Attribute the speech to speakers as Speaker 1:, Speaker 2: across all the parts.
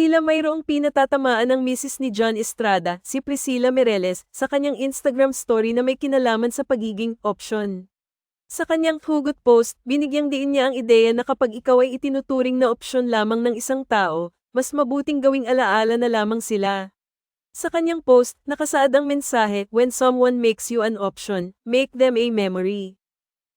Speaker 1: Tila mayroong pinatatamaan ng misis ni John Estrada, si Priscilla Mireles, sa kanyang Instagram story na may kinalaman sa pagiging option. Sa kanyang hugot post, binigyang diin niya ang ideya na kapag ikaw ay itinuturing na opsyon lamang ng isang tao, mas mabuting gawing alaala na lamang sila. Sa kanyang post, nakasaad ang mensahe, When someone makes you an option, make them a memory.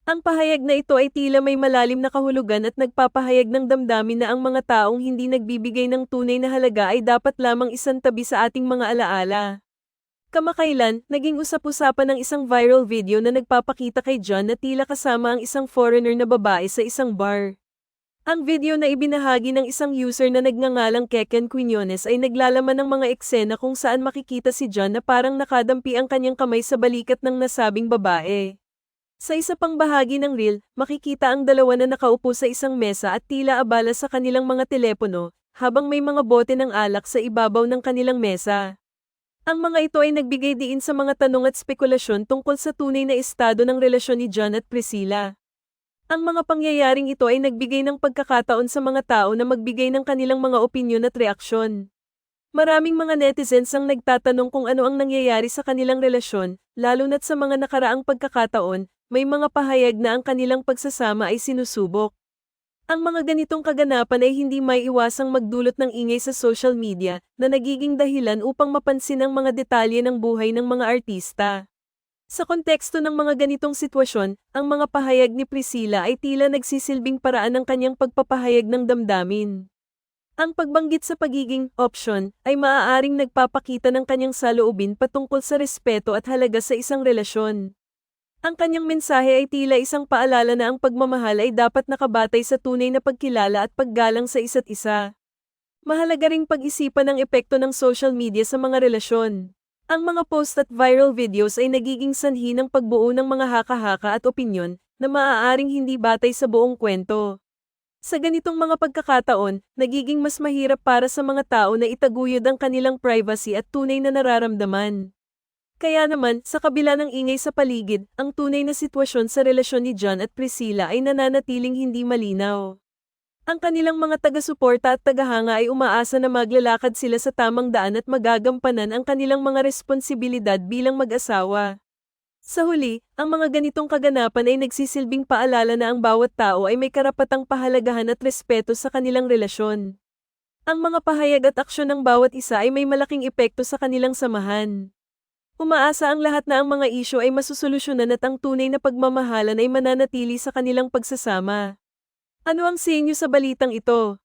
Speaker 1: Ang pahayag na ito ay tila may malalim na kahulugan at nagpapahayag ng damdamin na ang mga taong hindi nagbibigay ng tunay na halaga ay dapat lamang isang tabi sa ating mga alaala. Kamakailan, naging usap-usapan ng isang viral video na nagpapakita kay John na tila kasama ang isang foreigner na babae sa isang bar. Ang video na ibinahagi ng isang user na nagngangalang Keken Quinones ay naglalaman ng mga eksena kung saan makikita si John na parang nakadampi ang kanyang kamay sa balikat ng nasabing babae. Sa isa pang bahagi ng reel, makikita ang dalawa na nakaupo sa isang mesa at tila abala sa kanilang mga telepono, habang may mga bote ng alak sa ibabaw ng kanilang mesa. Ang mga ito ay nagbigay diin sa mga tanong at spekulasyon tungkol sa tunay na estado ng relasyon ni John at Priscilla. Ang mga pangyayaring ito ay nagbigay ng pagkakataon sa mga tao na magbigay ng kanilang mga opinyon at reaksyon. Maraming mga netizens ang nagtatanong kung ano ang nangyayari sa kanilang relasyon, lalo na't sa mga nakaraang pagkakataon, may mga pahayag na ang kanilang pagsasama ay sinusubok. Ang mga ganitong kaganapan ay hindi may iwasang magdulot ng ingay sa social media na nagiging dahilan upang mapansin ang mga detalye ng buhay ng mga artista. Sa konteksto ng mga ganitong sitwasyon, ang mga pahayag ni Priscilla ay tila nagsisilbing paraan ng kanyang pagpapahayag ng damdamin. Ang pagbanggit sa pagiging option ay maaaring nagpapakita ng kanyang saloobin patungkol sa respeto at halaga sa isang relasyon. Ang kanyang mensahe ay tila isang paalala na ang pagmamahal ay dapat nakabatay sa tunay na pagkilala at paggalang sa isa't isa. Mahalaga ring pag-isipan ang epekto ng social media sa mga relasyon. Ang mga post at viral videos ay nagiging sanhi ng pagbuo ng mga haka-haka at opinyon na maaaring hindi batay sa buong kwento. Sa ganitong mga pagkakataon, nagiging mas mahirap para sa mga tao na itaguyod ang kanilang privacy at tunay na nararamdaman. Kaya naman, sa kabila ng ingay sa paligid, ang tunay na sitwasyon sa relasyon ni John at Priscilla ay nananatiling hindi malinaw. Ang kanilang mga taga-suporta at tagahanga ay umaasa na maglalakad sila sa tamang daan at magagampanan ang kanilang mga responsibilidad bilang mag-asawa. Sa huli, ang mga ganitong kaganapan ay nagsisilbing paalala na ang bawat tao ay may karapatang pahalagahan at respeto sa kanilang relasyon. Ang mga pahayag at aksyon ng bawat isa ay may malaking epekto sa kanilang samahan. Umaasa ang lahat na ang mga isyo ay masusolusyonan at ang tunay na pagmamahalan ay mananatili sa kanilang pagsasama. Ano ang sinyo sa balitang ito?